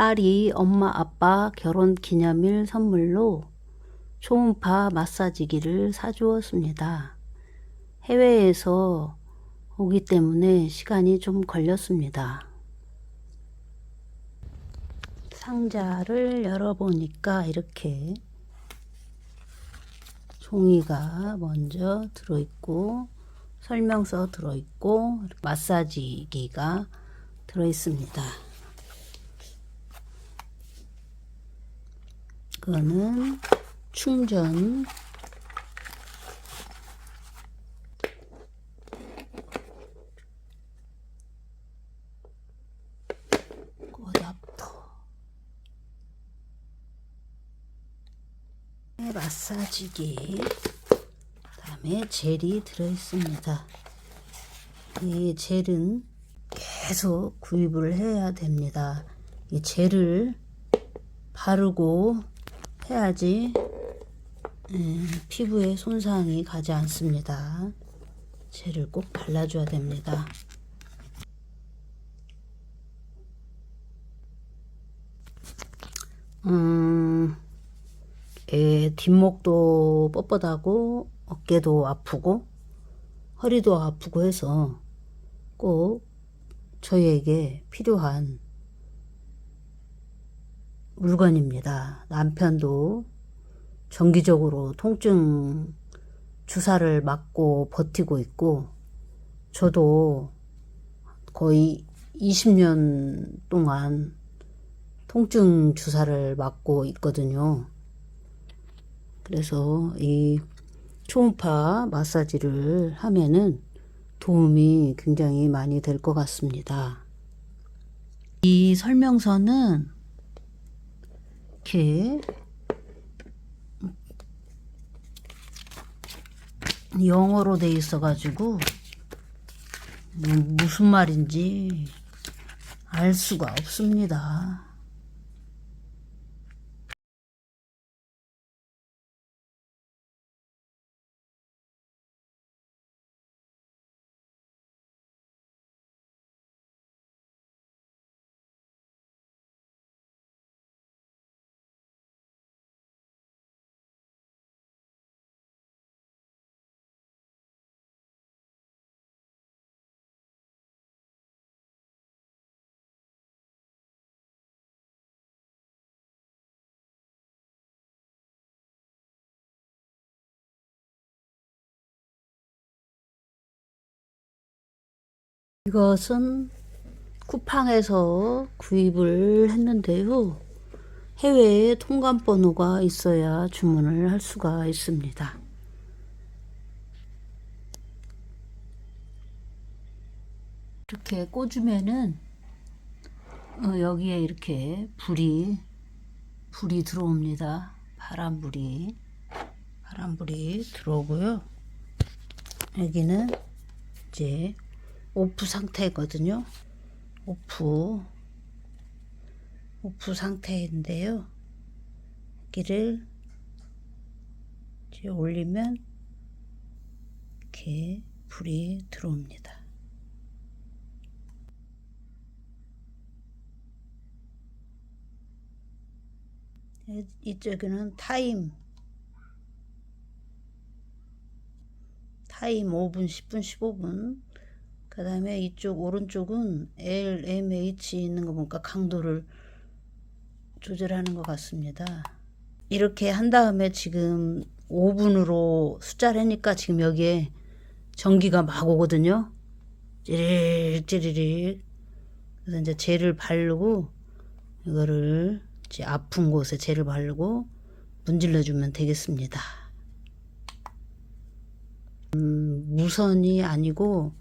딸이 엄마 아빠 결혼 기념일 선물로 초음파 마사지기를 사주었습니다. 해외에서 오기 때문에 시간이 좀 걸렸습니다. 상자를 열어보니까 이렇게 종이가 먼저 들어있고 설명서 들어있고 마사지기가 들어있습니다. 그거는 충전 어답터 네, 마사지기 그다음에 젤이 들어있습니다. 이 젤은 계속 구입을 해야 됩니다. 이 젤을 바르고 해야지 음, 피부에 손상이 가지 않습니다. 젤을 꼭 발라줘야 됩니다. 음, 에, 뒷목도 뻣뻣하고 어깨도 아프고 허리도 아프고 해서 꼭 저희에게 필요한 물건입니다. 남편도 정기적으로 통증 주사를 맞고 버티고 있고 저도 거의 20년 동안 통증 주사를 맞고 있거든요. 그래서 이 초음파 마사지를 하면은 도움이 굉장히 많이 될 것 같습니다. 이 설명서는 이렇게 영어로 돼 있어가지고 무슨 말인지 알 수가 없습니다. 이것은 쿠팡에서 구입을 했는데요. 해외에 통관 번호가 있어야 주문을 할 수가 있습니다. 이렇게 꽂으면은 어, 여기에 이렇게 불이 불이 들어옵니다. 바람불이 바람불이 들어오고요. 여기는 이제 오프 상태거든요. 오프 오프 상태인데요. 여기를 이제 올리면 이렇게 불이 들어옵니다. 이쪽에는 타임 타임 5분, 10분, 15분 그 다음에 이쪽 오른쪽은 LMH 있는 거 보니까 강도를 조절하는 것 같습니다. 이렇게 한 다음에 지금 5분으로 숫자를 하니까 지금 여기에 전기가 막 오거든요. 찌릿 찌릿 그래서 이제 젤을 바르고 이거를 이제 아픈 곳에 젤을 바르고 문질러 주면 되겠습니다. 음, 무선이 아니고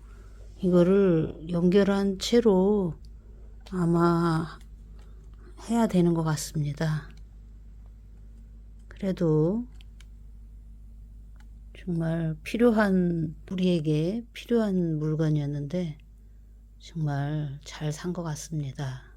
이거를 연결한 채로 아마 해야 되는 것 같습니다. 그래도 정말 필요한 우리에게 필요한 물건이었는데 정말 잘 산 것 같습니다.